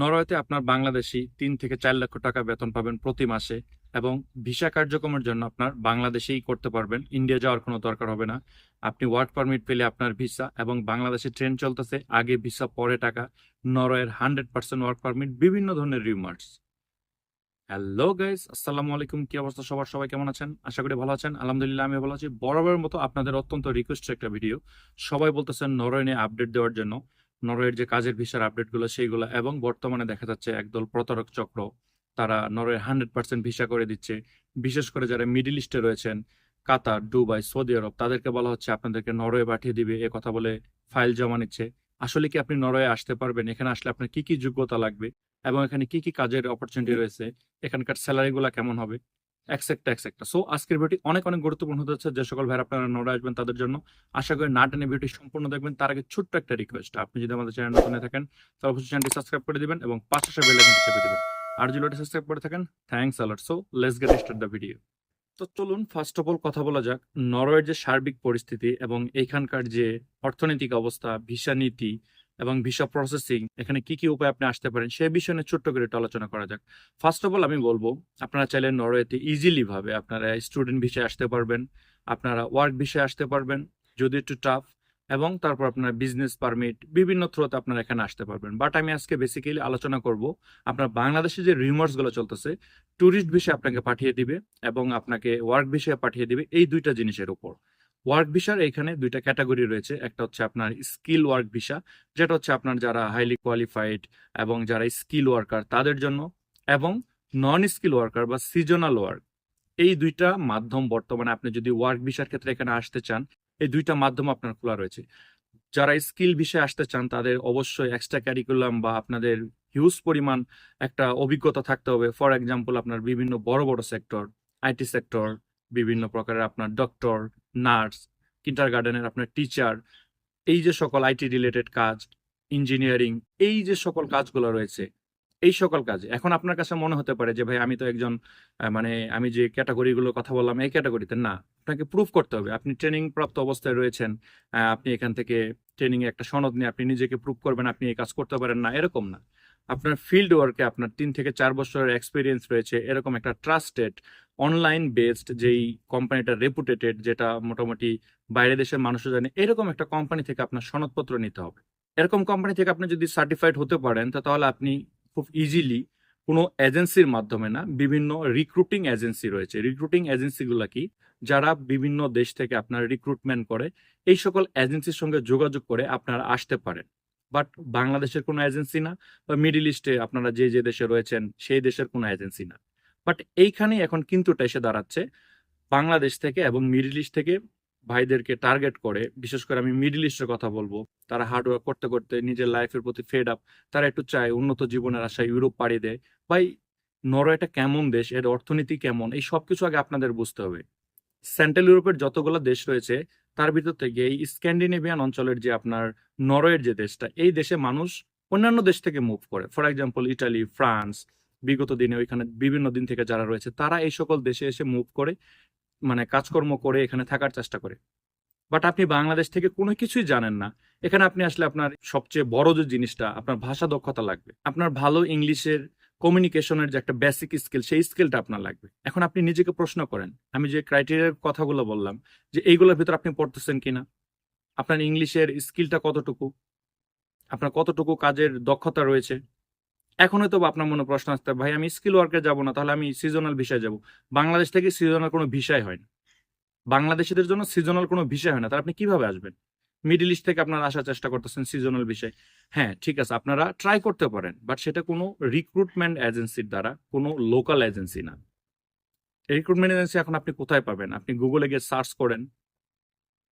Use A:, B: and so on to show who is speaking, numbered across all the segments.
A: নরওয়েতে আপনার বাংলাদেশি তিন থেকে চার লক্ষ টাকা বেতন পাবেন প্রতি মাসে এবং ভিসা কার্যক্রমের জন্য আপনার বাংলাদেশেই করতে পারবেন। ইন্ডিয়া যাওয়ার কোনো দরকার হবে না। আপনি ওয়ার্ক পারমিট পেলে আপনার ভিসা এবং বাংলাদেশে ট্রেন চলতেছে, আগে ভিসা, পরে টাকা। নরওয়ের হান্ড্রেড পার্সেন্ট ওয়ার্ক পারমিট বিভিন্ন ধরনের রিমার্স হ্যালো গাইস আসসালামু আলাইকুম। কি অবস্থা সবার? সবাই কেমন আছেন? আশা করি ভালো আছেন। আলহামদুলিল্লাহ আমি ভালো আছি। বরাবরের মতো আপনাদের অত্যন্ত রিকোয়েস্ট একটা ভিডিও সবাই বলতেছেন নরওয়ে নিয়ে আপডেট দেওয়ার জন্য। নরওয়ের যে কাজের ভিসার আপডেটগুলো সেইগুলো এবং বর্তমানে দেখা যাচ্ছে একদল প্রতারক চক্র তারা নরওয়ে হান্ড্রেড পার্সেন্ট ভিসা করে দিচ্ছে। বিশেষ করে যারা মিডিল ইস্টে রয়েছেন কাতার দুবাই সৌদি আরব তাদেরকে বলা হচ্ছে আপনাদেরকে নরওয়ে পাঠিয়ে দিবে এ কথা বলে ফাইল জমা নিচ্ছে। আসলে কি আপনি নরওয়ে আসতে পারবেন? এখানে আসলে আপনার কি কি যোগ্যতা লাগবে? এবং এখানে কি কি কাজের অপরচুনিটি রয়েছে? এখানকার স্যালারি গুলা কেমন হবে? একসেক্টা একসেক্টা সো আজকের ভিডিওটি অনেক অনেক গুরুত্বপূর্ণ হতে যাচ্ছে। যে সকল ভাই আপনারা নড়ে আসবেন তাদের জন্য, আশা করি না টেনে ভিডিওটি সম্পূর্ণ দেখবেন। তার আগে ছোট্ট একটা রিকোয়েস্ট আপনি যদি আমাদের চ্যানেল নতুন থাকেন, তাহলে অবশ্যই চ্যানেলটি সাবস্ক্রাইব করে দিবেন এবং পাশে বেল আইকনটি চেপে দিবেন। আর যদি সাবস্ক্রাইব করে থাকেন থ্যাঙ্কস আলার so let's get start the video তো চলুন ফার্স্ট অফ অল কথা বলা যাক। নরওয়ের যে সার্বিক পরিস্থিতি এবং এইখানকার যে অর্থনৈতিক অবস্থা, ভিসা নীতি এবং ভিসা প্রসেসিং এখানে কি কি উপায় আপনি আসতে পারেন, সে বিষয়ে নিয়ে ছোট্ট করে একটু আলোচনা করা যাক। ফার্স্ট অফ অল আমি বলব, আপনারা চাইলে নরওয়েতে ইজিলি ভাবে আপনারা স্টুডেন্ট ভিসায় আসতে পারবেন, আপনারা ওয়ার্ক ভিসায় আসতে পারবেন, যদি একটু টাফ এবং তারপর আপনার বিজনেস পারমিট বিভিন্ন থ্রোতে আপনারা এখানে আসতে পারবেন। বাট আমি আজকে বেসিক্যালি আলোচনা করব, আপনার বাংলাদেশে যে রিউমার্সগুলো চলতেছে ট্যুরিস্ট ভিসা আপনাকে পাঠিয়ে দিবে, এবং আপনাকে ওয়ার্ক ভিসা পাঠিয়ে দিবে, এই দুইটা জিনিসের উপর। ওয়ার্ক ভিসার এখানে দুইটা ক্যাটাগরি রয়েছে। একটা হচ্ছে আপনার স্কিল ওয়ার্ক ভিসা, যেটা হচ্ছে আপনার যারা হাইলি কোয়ালিফাইড এবং যারা স্কিল ওয়ার্কার তাদের জন্য, এবং নন স্কিল ওয়ার্কার বা সিজনাল ওয়ার্ক। এই দুইটা মাধ্যম বর্তমানে আপনি যদি ওয়ার্ক ভিসার ক্ষেত্রে এখানে আসতে চান, এই দুইটা মাধ্যম আপনার খোলা রয়েছে। যারা স্কিল বিষয়ে আসতে চান, তাদের অবশ্যই এক্সট্রা ক্যারিকুলাম বা আপনাদের হিউজ পরিমাণ একটা অভিজ্ঞতা থাকতে হবে। ফর এক্সাম্পল আপনার বিভিন্ন বড় বড় সেক্টর আইটি সেক্টর বিভিন্ন প্রকারের আপনার ডক্টর নার্স কিন্টার গার্ডেনের আপনার টিচার, এই যে সকল আইটি রিলেটেড কাজ, ইঞ্জিনিয়ারিং, এই যে সকল কাজগুলো রয়েছে, এই সকল কাজ। এখন আপনার কাছে মনে হতে পারে যে, ভাই, আমি তো একজন মানে আমি যে ক্যাটাগরিগুলোর কথা বললাম, এই ক্যাটাগরিতে না, আপনাকে প্রুফ করতে হবে। আপনি ট্রেনিং প্রাপ্ত অবস্থায় রয়েছেন আপনি এখান থেকে ট্রেনিং একটা সনদ নিয়ে আপনি নিজেকে প্রুফ করবেন, আপনি এই কাজ করতে পারেন না। এরকম না। আপনার ফিল্ড ওয়ার্কে আপনার তিন থেকে চার বছরের এক্সপিরিয়েন্স রয়েছে, এরকম একটা ট্রাস্টেড অনলাইন বেসড যেই কোম্পানিটা রেপুটেটেড যেটা মোটামুটি বাইরে দেশের মানুষও জানে, এরকম একটা কোম্পানি থেকে আপনার সনদপত্র নিতে হবে। এরকম কোম্পানি থেকে আপনি যদি সার্টিফাইড হতে পারেন, তা তাহলে আপনি খুব ইজিলি কোনো এজেন্সির মাধ্যমে না, বিভিন্ন রিক্রুটিং এজেন্সি রয়েছে। রিক্রুটিং এজেন্সিগুলো কি? যারা বিভিন্ন দেশ থেকে আপনার রিক্রুটমেন্ট করে, এই সকল এজেন্সির সঙ্গে যোগাযোগ করে আপনারা আসতে পারেন। বাট বাংলাদেশের কোনো এজেন্সি না বা মিডিল ইস্টে আপনারা যে যে দেশে রয়েছেন, সেই দেশের কোনো এজেন্সি না। বাট এইখানে এখন কিন্তুটা এসে দাঁড়াচ্ছে। বাংলাদেশ থেকে এবং মিডিল ইস্ট থেকে ভাইদেরকে টার্গেট করে, বিশেষ করে আমি মিডিল ইস্টের কথা বলব, তারা হার্ডওয়ার্ক করতে করতে নিজের লাইফের প্রতি ফেড আপ তারা একটু চায় উন্নত জীবনের আশায় ইউরোপ পাড়ি দেয়। ভাই নরওয়েটা কেমন দেশ, এর অর্থনীতি কেমন, এই সবকিছু আগে আপনাদের বুঝতে হবে। সেন্ট্রাল ইউরোপের যতগুলো দেশ রয়েছে তার ভিতর থেকে এই স্ক্যান্ডিনেভিয়ান অঞ্চলের যে আপনার নরওয়ের যে দেশটা, এই দেশে মানুষ অন্যান্য দেশ থেকে মুভ করে। ফর এক্সাম্পল ইটালি ফ্রান্স বিগত দিনে ওইখানে বিভিন্ন দিন থেকে যারা রয়েছে, তারা এই সকল দেশে এসে মুভ করে মানে কাজকর্ম করে এখানে থাকার চেষ্টা করে। বাট আপনি বাংলাদেশ থেকে কোনো কিছুই জানেন না। এখানে আপনি আসলে আপনার সবচেয়ে বড় যে জিনিসটা, আপনার ভাষা দক্ষতা লাগবে। আপনার ভালো ইংলিশের কমিউনিকেশনের যে একটা বেসিক স্কিল সেই স্কিলটা আপনার লাগবে। এখন আপনি নিজেকে প্রশ্ন করেন, আমি যে ক্রাইটেরিয়ার কথাগুলো বললাম, যে এইগুলোর ভিতর আপনি পড়তেছেন কিনা? আপনার ইংলিশের স্কিলটা কতটুকু? আপনার কতটুকু কাজের দক্ষতা রয়েছে? এখন হয়তো আপনার মনে প্রশ্ন আসতে ভাই, আমি স্কিল ওয়ার্কে যাব না, তাহলে আমি সিজনাল ভিসায় যাব। বাংলাদেশ থেকে সিজনাল কোনো ভিসাই হয় না। বাংলাদেশিদের জন্য সিজনাল কোনো ভিসা হয় না, তাহলে আপনি কীভাবে আসবেন? মিডিল ইস্ট থেকে আপনারা আসার চেষ্টা করতেছেন সিজনাল বিষয়। হ্যাঁ ঠিক আছে, আপনারা ট্রাই করতে পারেন বাট সেটা কোনো রিক্রুটমেন্ট এজেন্সির দ্বারা, কোনো লোকাল এজেন্সি না। রিক্রুটমেন্ট এজেন্সি এখন আপনি কোথায় পাবেন? আপনি গুগলে গিয়ে সার্চ করেন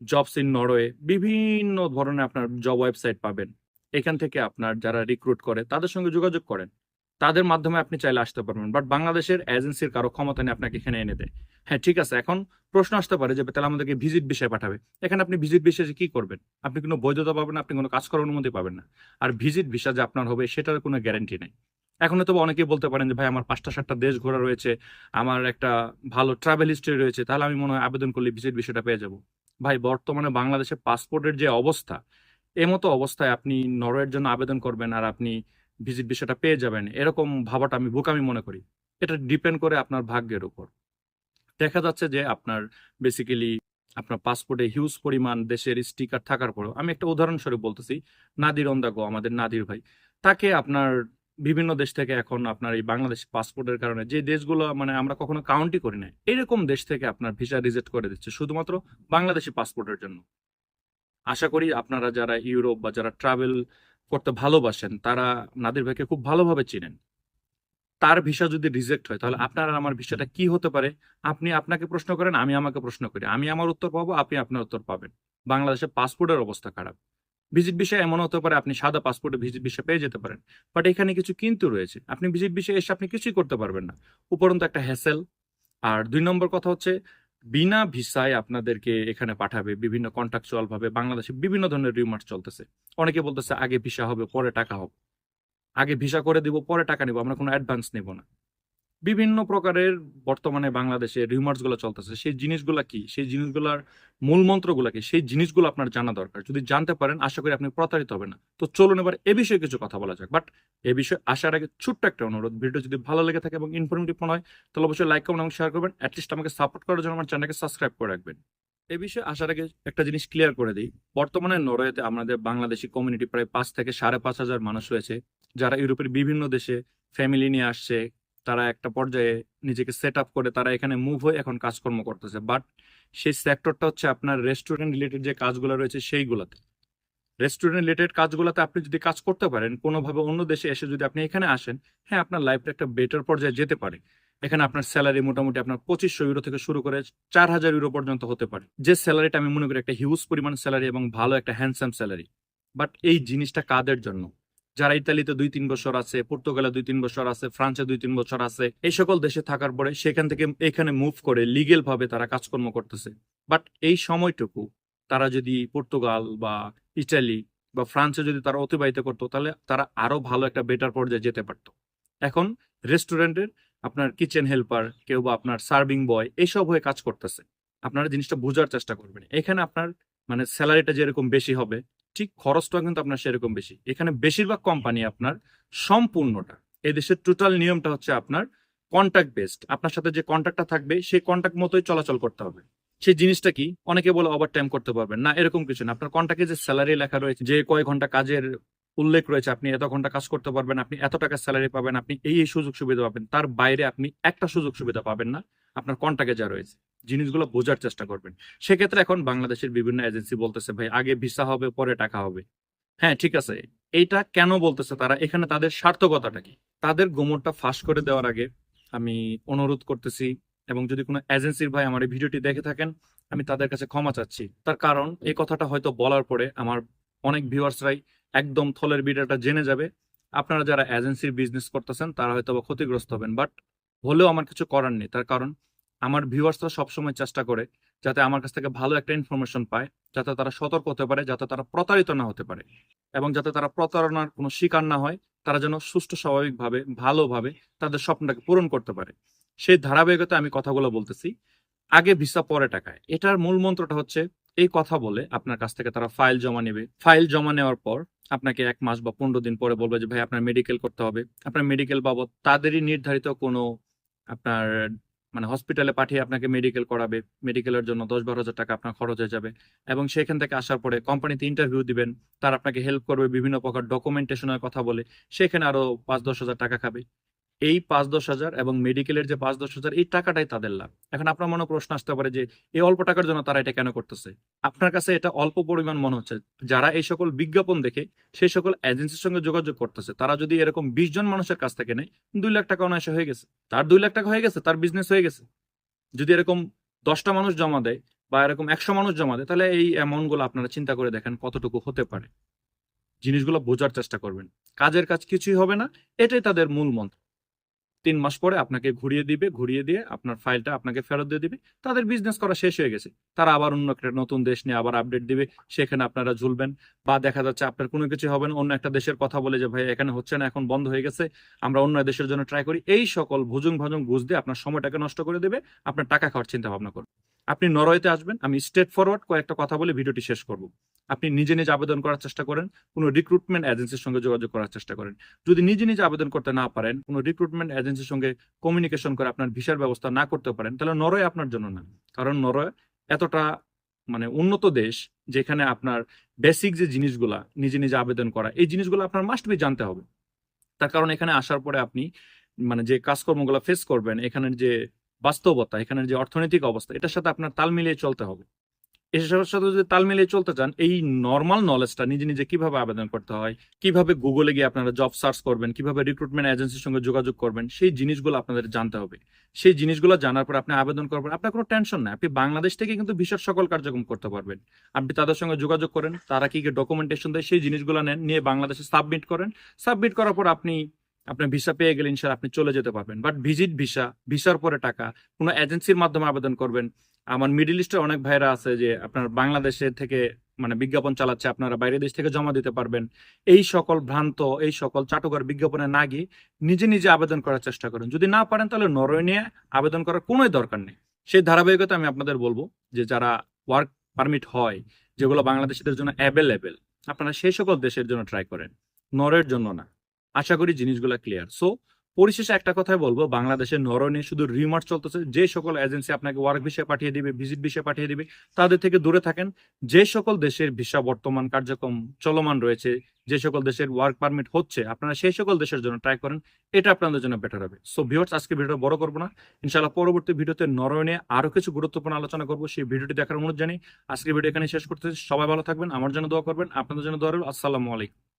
A: জবস ইন নরওয়ে বিভিন্ন ধরনের আপনার জব ওয়েবসাইট পাবেন। এখান থেকে আপনার যারা রিক্রুট করে, তাদের সঙ্গে যোগাযোগ করেন। তাদের মাধ্যমে আপনি চাইলে আসতে পারবেন। বাট বাংলাদেশের এজেন্সির কারও ক্ষমতা নেই আপনাকে এখানে এনে দেয়। হ্যাঁ ঠিক আছে, এখন প্রশ্ন আসতে পারে যে, তাহলে আমাদেরকে ভিজিট বিষয় পাঠাবে। এখানে আপনি ভিজিট বিষয়ে কি করবেন? আপনি কোনো বৈধতা পাবেন আপনি কোনো কাজ করার অনুমতি পাবেন না। আর ভিজিট ভিসা যে আপনার হবে, সেটার কোনো গ্যারান্টি নেই। এখন তো অনেকেই বলতে পারেন যে, ভাই, আমার পাঁচটা, সাতটা দেশ ঘোরা রয়েছে, আমার একটা ভালো ট্রাভেল হিস্ট্রি রয়েছে, তাহলে আমি মনে হয় আবেদন করলে ভিজিট বিষয়টা পেয়ে যাব। ভাই, বর্তমানে বাংলাদেশে পাসপোর্টের যে অবস্থা, এমতো অবস্থায় আপনি নরওয়ের জন্য আবেদন করবেন, আর আপনি ভিজিট বিষয়টা পেয়ে যাবেন। এরকম ভাবাটা আমি বোকামি মনে করি। এটা ডিপেন্ড করে আপনার ভাগ্যের উপর। দেখা যাচ্ছে যে আপনার বেসিক্যালি আপনার পাসপোর্টে হিউজ পরিমাণ দেশের স্টিকার থাকার পরেও, আমি একটা উদাহরণস্বরূপ বলতেছি, নাদির অন্দাগো, আমাদের নাদির ভাই। তাকে আপনার বিভিন্ন দেশ থেকে এখন আপনার এই বাংলাদেশ পাসপোর্টের কারণে যে দেশগুলো মানে আমরা কখনো কাউন্টই করি না এরকম দেশ থেকে আপনার ভিসা রিজেক্ট করে দিচ্ছে, শুধুমাত্র বাংলাদেশি পাসপোর্টের জন্য। আশা করি আপনারা যারা ইউরোপ বা যারা ট্রাভেল করতে ভালোবাসেন, তারা নাদির ভাইকে খুব ভালোভাবে চিনেন। তার ভিসা যদি রিজেক্ট হয়, তাহলে আপনার আর আমার ভিসাটা কি হতে পারে? আপনি আপনাকে প্রশ্ন করেন, আমি আমাকে প্রশ্ন করি। আমি আমার উত্তর পাবো, আপনি আপনার উত্তর পাবেন। বাংলাদেশে পাসপোর্টের অবস্থা খারাপ। ভিজিট বিষয় এমন হতে পারে, আপনি সাদা পাসপোর্টে ভিজিট বিষয় পেয়ে যেতে পারেন। বাট এখানে কিছু কিন্তু রয়েছে। আপনি ভিজিট বিষয়ে এসে আপনি কিছুই করতে পারবেন না। উপরন্তু একটা হ্যাসেল আর দুই নম্বর কথা হচ্ছে বিনা ভিসায় আপনাদেরকে এখানে পাঠাবে, বিভিন্ন কন্ট্রাকচুয়াল ভাবে বাংলাদেশে বিভিন্ন ধরনের রিউমার চলতেছে। অনেকে বলতেছে, আগে ভিসা হবে, পরে টাকা হবে। আগে ভিসা করে দিব, পরে টাকা নিব, আমরা কোনো অ্যাডভান্স নেব না। বিভিন্ন প্রকারের বর্তমানে বাংলাদেশে রিউমার্সগুলো চলতেছে। সেই জিনিসগুলা কি? সেই জিনিসগুলার মূল মন্ত্রগুলা কি? সেই জিনিসগুলো আপনার জানা দরকার। যদি জানতে পারেন, আশা করি আপনি প্রতারিত হবে না। তো চলুন এবার এ বিষয়ে কিছু কথা বলা যাক। বাট এ বিষয়ে আসার আগে ছোট্ট একটা অনুরোধ। ভিডিও যদি ভালো লেগে থাকে এবং ইনফরমেটিভ মনে হয়, তাহলে অবশ্যই লাইক করবেন এবং শেয়ার করবেন। অ্যাটলিস্ট আমাকে সাপোর্ট করার জন্য আমার চ্যানেলকে সাবস্ক্রাইব করে রাখবেন। এ বিষয়ে আসার আগে একটা জিনিস ক্লিয়ার করে দিই। বর্তমানে নরওয়েতে আমাদের বাংলাদেশি কমিউনিটি প্রায় পাঁচ থেকে সাড়ে পাঁচ হাজার মানুষ রয়েছে, যারা ইউরোপের বিভিন্ন দেশে ফ্যামিলি নিয়ে আসছে তারা একটা পর্যায়ে নিজেকে সেট আপ করে তারা এখানে মুভ হয়ে এখন কাজকর্ম করতেছে। বাট সেই সেক্টরটা হচ্ছে আপনার রেস্টুরেন্ট রিলেটেড যে কাজগুলো রয়েছে সেইগুলোতে। রেস্টুরেন্ট রিলেটেড কাজগুলোতে আপনি যদি কাজ করতে পারেন, কোনোভাবে অন্য দেশে এসে যদি আপনি এখানে আসেন হ্যাঁ আপনার লাইফটা একটা বেটার পর্যায়ে যেতে পারে। এখানে আপনার স্যালারি মোটামুটি আপনার পঁচিশশো ইউরো থেকে শুরু করে চার হাজার ইউরো পর্যন্ত হতে পারে। যে স্যালারিটা আমি মনে করি একটা হিউজ পরিমাণ স্যালারি এবং ভালো একটা হ্যান্ডসাম স্যালারি বাট এই জিনিসটা কাদের জন্য? যারা ইতালিতে দুই তিন বছর আছে, পর্তুগালে দুই তিন বছর আছে, ফ্রান্সে দুই তিন বছর আছে, এই সকল দেশে থাকার পরে সেখান থেকে এখানে মুভ করে লিগেল ভাবে তারা কাজকর্ম করতেছে। বাট এই সময়টুকু তারা যদি পর্তুগাল বা ইটালি বা ফ্রান্সে যদি তারা অতিবাহিত করতো, তাহলে তারা আরও ভালো একটা বেটার পর্যায়ে যেতে পারতো। এখন রেস্টুরেন্টের আপনার কিচেন হেল্পার কেউ বা আপনার সার্ভিং বয় এইসব হয়ে কাজ করতেছে। আপনারা জিনিসটা বোঝার চেষ্টা করবেন। এখানে আপনার মানে স্যালারিটা যেরকম বেশি হবে ঠিক খরচটা কিন্তু আপনার সেরকম বেশি। এখানে বেশিরভাগ কোম্পানি আপনার সম্পূর্ণটা। এদেশের দেশের টোটাল নিয়মটা হচ্ছে আপনার কন্ট্যাক্ট বেসড আপনার সাথে যে কন্ট্যাক্টটা থাকবে, সেই কন্ট্যাক্ট মতোই চলাচল করতে হবে। সেই জিনিসটা কি? অনেকে বলে ওভার টাইম করতে পারবেন। না, এরকম কিছু না। আপনার কন্ট্যাক্টে যে স্যালারি লেখা রয়েছে, যে কয় ঘণ্টা কাজের উল্লেখ রয়েছে, আপনি এত ঘণ্টা কাজ করতে পারবেন, আপনি এত টাকা স্যালারি পাবেন, আপনি এই এই সুযোগ সুবিধা পাবেন। তার বাইরে আপনি একটা সুযোগ সুবিধা পাবেন না, আপনার কন্ট্যাক্টে যা রয়েছে। জিনিসগুলো বোঝার চেষ্টা করবেন। সেক্ষেত্রে এখন বাংলাদেশের বিভিন্ন এজেন্সি বলতেছে, ভাই, আগে ভিসা হবে, পরে টাকা হবে। হ্যাঁ ঠিক আছে। এইটা কেন বলতেছে তারা? এখানে তাদের সার্থকতাটা কি? তাদের গোমরটা ফাঁস করে দেওয়ার আগে আমি অনুরোধ করতেছি, এবং যদি কোনো এজেন্সির ভাই আমার এই ভিডিওটি দেখে থাকেন, আমি তাদের কাছে ক্ষমা চাচ্ছি। তার কারণ, এই কথাটা হয়তো বলার পরে আমার অনেক ভিউয়ার্সরাই একদম থলের ভিডিওটা জেনে যাবে। আপনারা যারা এজেন্সির বিজনেস করতেছেন, তারা হয়তো বা ক্ষতিগ্রস্ত হবেন বাট হলেও আমার কিছু করার নেই। তার কারণ, আমার ভিউয়ার্সরা সবসময় চেষ্টা করে যাতে আমার কাছ থেকে ভালো একটা ইনফরমেশন পায়, যাতে তারা সতর্ক হতে পারে, যাতে তারা প্রতারিত না হতে পারে এবং যাতে তারা প্রতারণার কোনো শিকার না হয়, তারা যেন সুষ্ঠু, স্বাভাবিকভাবে, ভালোভাবে তাদের স্বপ্নটাকে পূরণ করতে পারে। সেই ধারাবাহিকতা আমি কথাগুলো বলতেছি। আগে ভিসা পরে টাকায়। এটার মূল মন্ত্রটা হচ্ছে এই কথা বলে আপনার কাছ থেকে তারা ফাইল জমা নেবে। ফাইল জমা নেওয়ার পর আপনাকে এক মাস বা পনেরো দিন পরে বলবে যে, ভাই, আপনার মেডিকেল করতে হবে। আপনার মেডিকেল বাবদ তাদেরই নির্ধারিত কোনো আপনার মানে হসপিটালে পাঠিয়ে আপনাকে মেডিকেল করাবে। মেডিকেলের জন্য দশ বারো হাজার টাকা আপনার খরচ হয়ে যাবে। এবং সেখান থেকে আসার পরে কোম্পানিতে ইন্টারভিউ দিবেন। তারা আপনাকে হেল্প করবে, বিভিন্ন প্রকার ডকুমেন্টেশনের কথা বলে। সেখানে আরও পাঁচ দশ হাজার টাকা খাবে। এই পাঁচ দশ হাজার এবং মেডিকেলের যে পাঁচ দশ হাজার, এই টাকাটাই তাদের লাভ। এখন আপনার মনে প্রশ্ন আসতে পারে যে, এই অল্প টাকার জন্য তারা এটা কেন করতেছে? আপনার কাছে এটা অল্প পরিমাণ মনে হচ্ছে। যারা এই সকল বিজ্ঞাপন দেখে, সেই সকল এজেন্সির সঙ্গে যোগাযোগ করতেছে, তারা যদি এরকম বিশ জন মানুষের কাছ থেকে নেয়, দুই লাখ টাকা অনায়াসে হয়ে গেছে। তার দুই লাখ টাকা হয়ে গেছে, তার বিজনেস হয়ে গেছে। যদি এরকম দশটা মানুষ জমা দেয় বা এরকম একশো মানুষ জমা দেয়, তাহলে এই অ্যামাউন্টগুলো আপনারা চিন্তা করে দেখেন কতটুকু হতে পারে। জিনিসগুলো বোঝার চেষ্টা করবেন। কাজের কাজ কিছুই হবে না, এটাই তাদের মূল মন্ত্র। তিন মাস পরে আপনাকে ঘুরিয়ে দিবে, ঘুরিয়ে দিয়ে আপনার ফাইলটা আপনাকে ফেরত দিয়ে দিবে। তাদের বিজনেস করা শেষ হয়ে গেছে। তারা আবার অন্য একটা নতুন দেশ নিয়ে আবার আপডেট দিবে। সেখানে আপনারা ঝুলবেন বা দেখা যাচ্ছে আপনার কোনো কিছু হবে না, অন্য একটা দেশের কথা বলে যে, ভাই, এখানে হচ্ছে না, এখন বন্ধ হয়ে গেছে, আমরা অন্য দেশের জন্য ট্রাই করি। এই সকল ভুজুং ভাজুং বুঝ দিয়ে আপনার সময়টাকে নষ্ট করে দেবে, আপনার টাকা খাওয়ার চিন্তা ভাবনা করবে। আপনি নরওয়েতে আসবেন, আমি স্ট্রেট ফরওয়ার্ড কয়েকটা কথা বলে ভিডিওটি শেষ করব। আপনি নিজে নিজে আবেদন করার চেষ্টা করেন, কোনো রিক্রুটমেন্ট এজেন্সির সঙ্গে যোগাযোগ করার চেষ্টা করেন। যদি নিজে নিজে আবেদন করতে না পারেন, কোনো রিক্রুটমেন্ট এজেন্সির সঙ্গে কমিউনিকেশন করে আপনার ভিসার ব্যবস্থা না করতে পারেন, তাহলে নরওয়ে আপনার জন্য না। কারণ নরওয়ে এতটা মানে উন্নত দেশ যেখানে আপনার বেসিক যে জিনিসগুলা, নিজে নিজে আবেদন করা, এই জিনিসগুলো আপনার মাস্ট বি জানতে হবে। তার কারণ এখানে আসার পরে আপনি মানে যে কাজকর্মগুলো ফেস করবেন, এখানের যে বাস্তবতা, এখানের যে অর্থনৈতিক অবস্থা, এটার সাথে আপনার তাল মিলিয়ে চলতে হবে। এসবের সাথে যদি তাল মিলিয়ে চলতে চান, এই নর্মাল নলেজটা নিজে নিজে কীভাবে আবেদন করতে হয়, কীভাবে গুগলে গিয়ে আপনারা জব সার্চ করবেন, কীভাবে রিক্রুটমেন্ট এজেন্সির সঙ্গে যোগাযোগ করবেন, সেই জিনিসগুলো আপনাদের জানতে হবে। সেই জিনিসগুলো জানার পর আপনি আবেদন করবেন আপনার কোনো টেনশন নাই। আপনি বাংলাদেশ থেকে কিন্তু ভিসার সকল কার্যক্রম করতে পারবেন। আপনি তাদের সঙ্গে যোগাযোগ করেন, তারা কি কি ডকুমেন্টেশন দেয় সেই জিনিসগুলো নেন, নিয়ে বাংলাদেশে সাবমিট করেন। সাবমিট করার পর আপনি, আপনার ভিসা পেয়ে গেলে ইনশাল্লাহ আপনি চলে যেতে পারবেন। বাট ভিজিট ভিসা ভিসার পরে টাকা, কোনো এজেন্সির মাধ্যমে আবেদন করবেন আমার মিডিল ইস্টের অনেক ভাইরা আছে যে আপনার বাংলাদেশে থেকে মানে বিজ্ঞাপন চালাচ্ছে, আপনারা বাইরের দেশ থেকে জমা দিতে পারবেন। এই সকল ভ্রান্ত, এই সকল চাটুকার বিজ্ঞাপনে না গিয়ে নিজে নিজে আবেদন করার চেষ্টা করেন। যদি না পারেন তাহলে নরওয়ে নিয়ে আবেদন করার কোনোই দরকার নেই। সেই ধারাবাহিকতা আমি আপনাদের বলব যে যারা ওয়ার্ক পারমিট হয়, যেগুলো বাংলাদেশিদের জন্য অ্যাভেলেবেল আপনারা সেই সকল দেশের জন্য ট্রাই করেন। নরওয়ের জন্য না। আশা করি জিনিসগুলো ক্লিয়ার সো পরিশেষে একটা কথাই বলব, বাংলাদেশের নরওয়ে নিয়ে শুধু রিমার্ট চলতেছে, যে সকল এজেন্সি আপনাকে ওয়ার্ক ভিসা পাঠিয়ে দিবে ভিজিট ভিসা পাঠিয়ে দিবে, তাদের থেকে দূরে থাকেন। যে সকল দেশের ভিসা বর্তমান কার্যক্রম চলমান রয়েছে, যে সকল দেশের ওয়ার্ক পারমিট হচ্ছে, আপনারা সেই সকল দেশের জন্য ট্রাই করেন, এটা আপনাদের জন্য বেটার হবে। সো ভিউয়ার্স আজকে ভিডিওটা বড় করব না। ইনশাআল্লাহ পরবর্তী ভিডিওতে নরওয়ে আরও কিছু গুরুত্বপূর্ণ আলোচনা করব, সেই ভিডিওটি দেখার অনুরোধ জানি আজকে ভিডিও এখানে শেষ করতে সবাই ভালো থাকবেন, আমার জন্য দোয়া করবেন, আপনাদের জন্য দোয়া আসসালামু আলাইকুম।